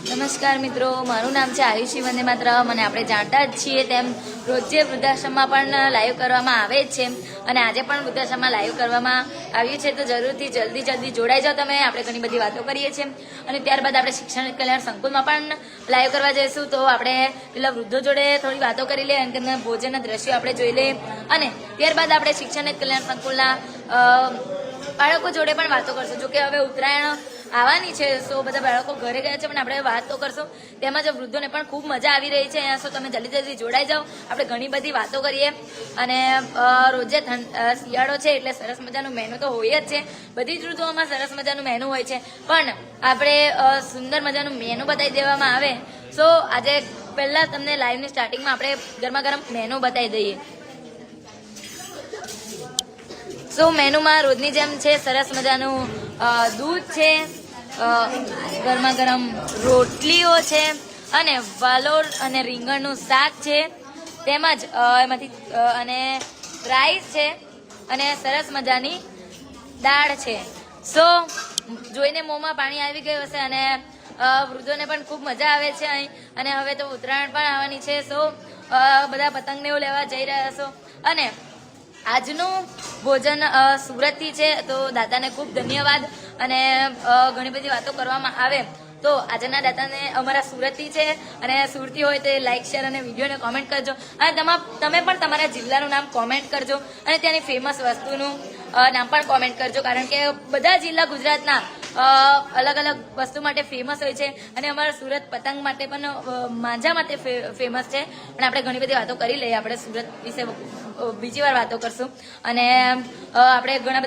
નમસ્કાર મિત્રો, મારું નામ છે આયુષી વંદે માત્ર મને આપણે જાણતા જ છીએ તેમ રોજે વૃદ્ધાશ્રમમાં પણ લાઈવ કરવામાં આવે છે અને આજે પણ વૃદ્ધાશ્રમમાં લાઈવ કરવામાં આવ્યું છે તો જરૂરથી જલ્દી જલ્દી જોડાઈ જાઓ તમે. આપણે ઘણી બધી વાતો કરીએ છીએ અને ત્યારબાદ આપણે શિક્ષણ કલ્યાણ સંકુલમાં પણ લાઈવ કરવા જઈશું. તો આપણે પેલા વૃદ્ધો જોડે થોડી વાતો કરી લઈએ અને ભોજનના દ્રશ્યો આપણે જોઈ લઈએ અને ત્યારબાદ આપણે શિક્ષણ કલ્યાણ સંકુલના બાળકો જોડે પણ વાતો કરશું. જોકે હવે ઉત્તરાયણ આવવાની છે સો બધા બાળકો ઘરે ગયા છે, પણ આપણે વાત તો કરશું. તેમજ વૃદ્ધોને પણ ખૂબ મજા આવી રહી છે અહીંયા સો તમે જલ્દી જલ્દી જોડાઈ જાઓ. આપણે ઘણી બધી વાતો કરીએ. અને રોજે શિયાળો છે એટલે સરસ મજાનું મેનુ તો હોય જ છે. બધી જ ઋતુઓમાં સરસ મજાનું મેનુ હોય છે. પણ આપણે સુંદર મજાનું મેનુ બતાવી દેવામાં આવે. સો આજે પહેલા તમને લાઈવની સ્ટાર્ટિંગમાં આપણે ગરમા ગરમ મેનુ બતાવી દઈએ. સો મેનુમાં રોજની જેમ છે, સરસ મજાનું દૂધ છે. ગરમા ગરમ રોટલીઓ છે અને વાલોર અને રીંગણનું શાક છે. તેમજ એમાંથી અને રાઈસ છે અને સરસ મજાની દાળ છે. સો જોઈને મોંમાં પાણી આવી ગયું હશે અને વૃદ્ધોને પણ ખૂબ મજા આવે છે અહીં અને હવે તો ઉત્તરાયણ પણ આવવાની છે. સો બધા પતંગને એવું લેવા જઈ રહ્યા છો અને આજનું ભોજન સુરતથી છે, તો દાદાને ખૂબ ધન્યવાદ. અને ઘણી બધી વાતો કરવામાં આવે તો આજના દાદાને અમારા સુરતથી છે. અને સુરતી હોય તો લાઇક શેર અને વિડીયોને કોમેન્ટ કરજો. અને તમા પણ તમારા જિલ્લાનું નામ કોમેન્ટ કરજો. અને ત્યાંની ફેમસ વસ્તુનું નામ પણ કોમેન્ટ કરજો. કારણ કે બધા જિલ્લા ગુજરાતના અલગ અલગ વસ્તુ માટે ફેમસ હોય છે. અને અમારા સુરત પતંગ માટે પણ માંજા માટે ફેમસ છે. પણ આપણે ઘણી બધી વાતો કરી લઈએ. આપણે સુરત વિશે બીજી વાર વાતો કરશું. અને આપણે ઘણા